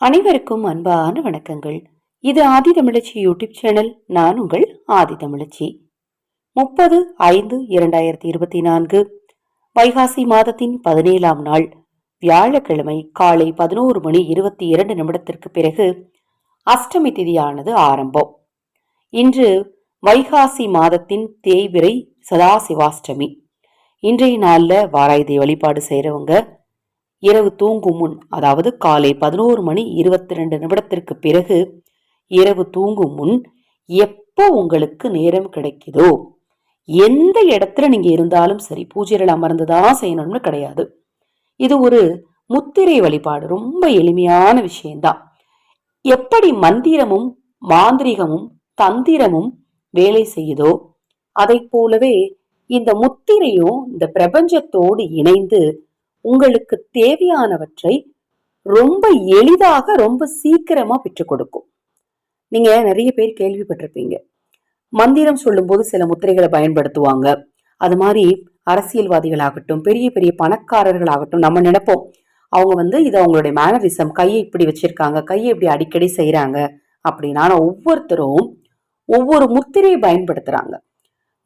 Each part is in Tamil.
அனைவருக்கும் அன்பான வணக்கங்கள். இது ஆதி தமிழச்சி யூடியூப் சேனல். நான் உங்கள் ஆதி தமிழச்சி. முப்பது ஐந்து இரண்டாயிரத்தி இருபத்தி நான்கு வைகாசி மாதத்தின் பதினேழாம் நாள். வியாழக்கிழமை காலை பதினோரு மணி இருபத்தி இரண்டு நிமிடத்திற்கு பிறகு அஷ்டமி திதியானது ஆரம்பம். இன்று வைகாசி மாதத்தின் தேய்விரை சதாசிவாஷ்டமி. இன்றைய நாளில் வாராயுதை வழிபாடு செய்கிறவங்க இரவு தூங்கும் முன் அதாவது காலை பதினோரு மணி இருபத்தி ரெண்டு நிமிடத்திற்கு பிறகு இரவு தூங்கும் முன் எப்போ உங்களுக்கு நேரம் கிடைக்குதோ எந்த இடத்துல நீங்க இருந்தாலும் சரி பூஜைகள் அமர்ந்துதான் செய்யணும்னு கிடையாது. இது ஒரு முத்திரை வழிபாடு ரொம்ப எளிமையான விஷயம்தான். எப்படி மந்திரமும் மாந்திரிகமும் தந்திரமும் வேலை செய்யுதோ அதை போலவே இந்த முத்திரையும் இந்த பிரபஞ்சத்தோடு இணைந்து உங்களுக்கு தேவையானவற்றை ரொம்ப எளிதாக ரொம்ப சீக்கிரமா பெற்றுக் கொடுக்கும். நீங்க நிறைய பேர் கேள்விப்பட்டிருப்பீங்க. மந்திரம் சொல்லும்போது சில முத்திரைகளை பயன்படுத்துவாங்க. அது மாதிரி அரசியல்வாதிகளாகட்டும் பெரிய பெரிய பணக்காரர்களாகட்டும் நம்ம நினைப்போம். அவங்க வந்து இது அவங்களுடைய மேனரிசம் கையை இப்படி வச்சிருக்காங்க கையை இப்படி அடிக்கடி செய்கிறாங்க அப்படின்னா. ஒவ்வொருத்தரும் ஒவ்வொரு முத்திரையை பயன்படுத்துறாங்க.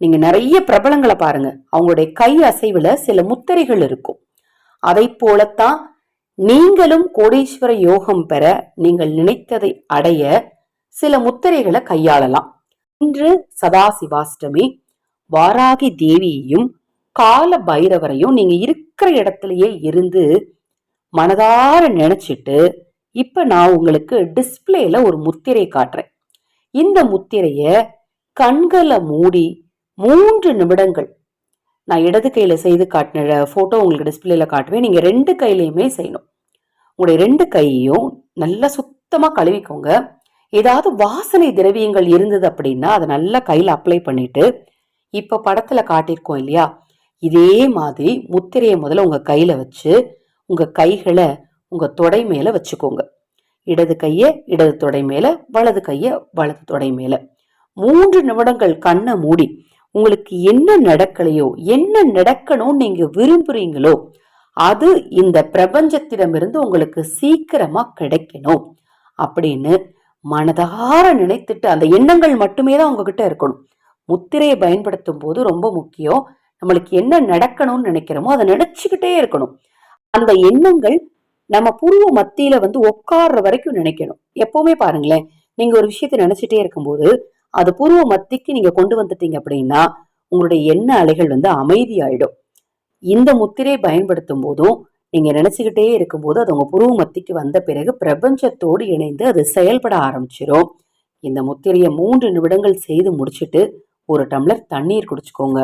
நீங்க நிறைய பிரபலங்களை பாருங்க. அவங்களுடைய கை அசைவுல சில முத்திரைகள் இருக்கும். அதை போலத்தான் நீங்களும் கோடீஸ்வர யோகம் பெற நீங்கள் நினைத்ததை அடைய சில முத்திரைகளை கையாளலாம். இன்று சதாசிவாஷ்டமி வாராகி தேவியையும் கால பைரவரையும் நீங்க இருக்கிற இடத்துலயே இருந்து மனதார நினைச்சிட்டு இப்ப நான் உங்களுக்கு டிஸ்பிளேல ஒரு முத்திரை காட்டுறேன். இந்த முத்திரைய கண்களை மூடி மூன்று நிமிடங்கள் நான் இடது கையில் செய்து காட்டின ஃபோட்டோ உங்களுக்கு டிஸ்பிளேல காட்டுவேன். நீங்கள் ரெண்டு கையிலையுமே செய்யணும். உங்களுடைய ரெண்டு கையையும் நல்லா சுத்தமாக கழுவிக்கோங்க. ஏதாவது வாசனை திரவியங்கள் இருந்தது அப்படின்னா அதை நல்லா கையில் அப்ளை பண்ணிட்டு இப்போ படத்தில் காட்டியிருக்கோம் இல்லையா? இதே மாதிரி முத்திரையை முதல்ல உங்கள் கையில் வச்சு உங்கள் கைகளை உங்கள் தொடை மேலே வச்சுக்கோங்க. இடது கையை இடது தொடை மேலே வலது கையை வலது தொடை மேலே. மூன்று நிமிடங்கள் கண்ணை மூடி உங்களுக்கு என்ன நடக்கலையோ என்ன நடக்கணும்னு நீங்க விரும்புறீங்களோ அது இந்த பிரபஞ்சத்திடமிருந்து உங்களுக்கு சீக்கிரமா கிடைக்கணும் அப்படின்னு மனதார நினைத்துட்டு அந்த எண்ணங்கள் மட்டுமே தான் உங்ககிட்ட இருக்கணும். முத்திரையை பயன்படுத்தும் போது ரொம்ப முக்கியம். நம்மளுக்கு என்ன நடக்கணும்னு நினைக்கிறோமோ அதை நினைச்சுக்கிட்டே இருக்கணும். அந்த எண்ணங்கள் நம்ம புருவ மத்தியில வந்து உட்கார்ற வரைக்கும் நினைக்கணும். எப்பவுமே பாருங்களேன் நீங்க ஒரு விஷயத்த நினைச்சிட்டே இருக்கும்போது அது பூர்வ மத்திக்கு நீங்க கொண்டு வந்துட்டீங்க அப்படின்னா உங்களுடைய எண்ண அலைகள் வந்து அமைதியாயிடும். இந்த முத்திரை பயன்படுத்தும் போதும் நீங்க நினைச்சுக்கிட்டே இருக்கும்போது அது உங்க புருவ மத்திக்கு வந்த பிறகு பிரபஞ்சத்தோடு இணைந்து அது செயல்பட ஆரம்பிச்சிடும் இந்த முத்திரையை மூன்று நிமிடங்கள் செய்து முடிச்சுட்டு ஒரு டம்ளர் தண்ணீர் குடிச்சுக்கோங்க.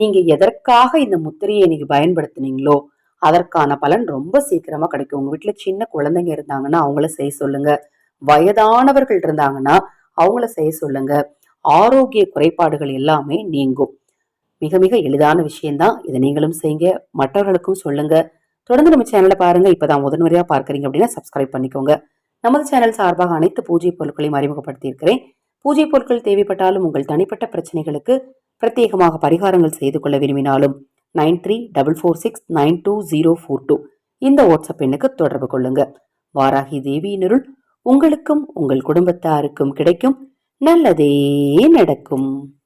நீங்க எதற்காக இந்த முத்திரையை நீங்க பயன்படுத்தினீங்களோ அதற்கான பலன் ரொம்ப சீக்கிரமா கிடைக்கும். உங்க வீட்டுல சின்ன குழந்தைங்க இருந்தாங்கன்னா அவங்கள செய்ய சொல்லுங்க. வயதானவர்கள் இருந்தாங்கன்னா அவங்கள செய்ய சொல்லுங்க. ஆரோக்கிய குறைபாடுகள் எல்லாமே நீங்கும். மிக மிக எளிதான விஷயம்தான். இதை நீங்களும் செய்யுங்க. மற்றவர்களுக்கும் சொல்லுங்க. தொடர்ந்து நம்ம சேனலை பாருங்க. இப்போதான் முதன்முறையாக பார்க்குறீங்க அப்படின்னா சப்ஸ்கிரைப் பண்ணிக்கோங்க. நமது சேனல் சார்பாக அனைத்து பூஜை பொருட்களையும் அறிமுகப்படுத்தியிருக்கிறேன். பூஜை பொருட்கள் தேவைப்பட்டாலும் உங்கள் தனிப்பட்ட பிரச்சனைகளுக்கு பிரத்யேகமாக பரிகாரங்கள் செய்து கொள்ள விரும்பினாலும் nine three double four six nine two zero four two இந்த வாட்ஸ்அப் எண்ணுக்கு தொடர்பு கொள்ளுங்க. வாராகி தேவியினருள் உங்களுக்கும் உங்கள் குடும்பத்தாருக்கும் கிடைக்கும். நல்லதே நடக்கும்.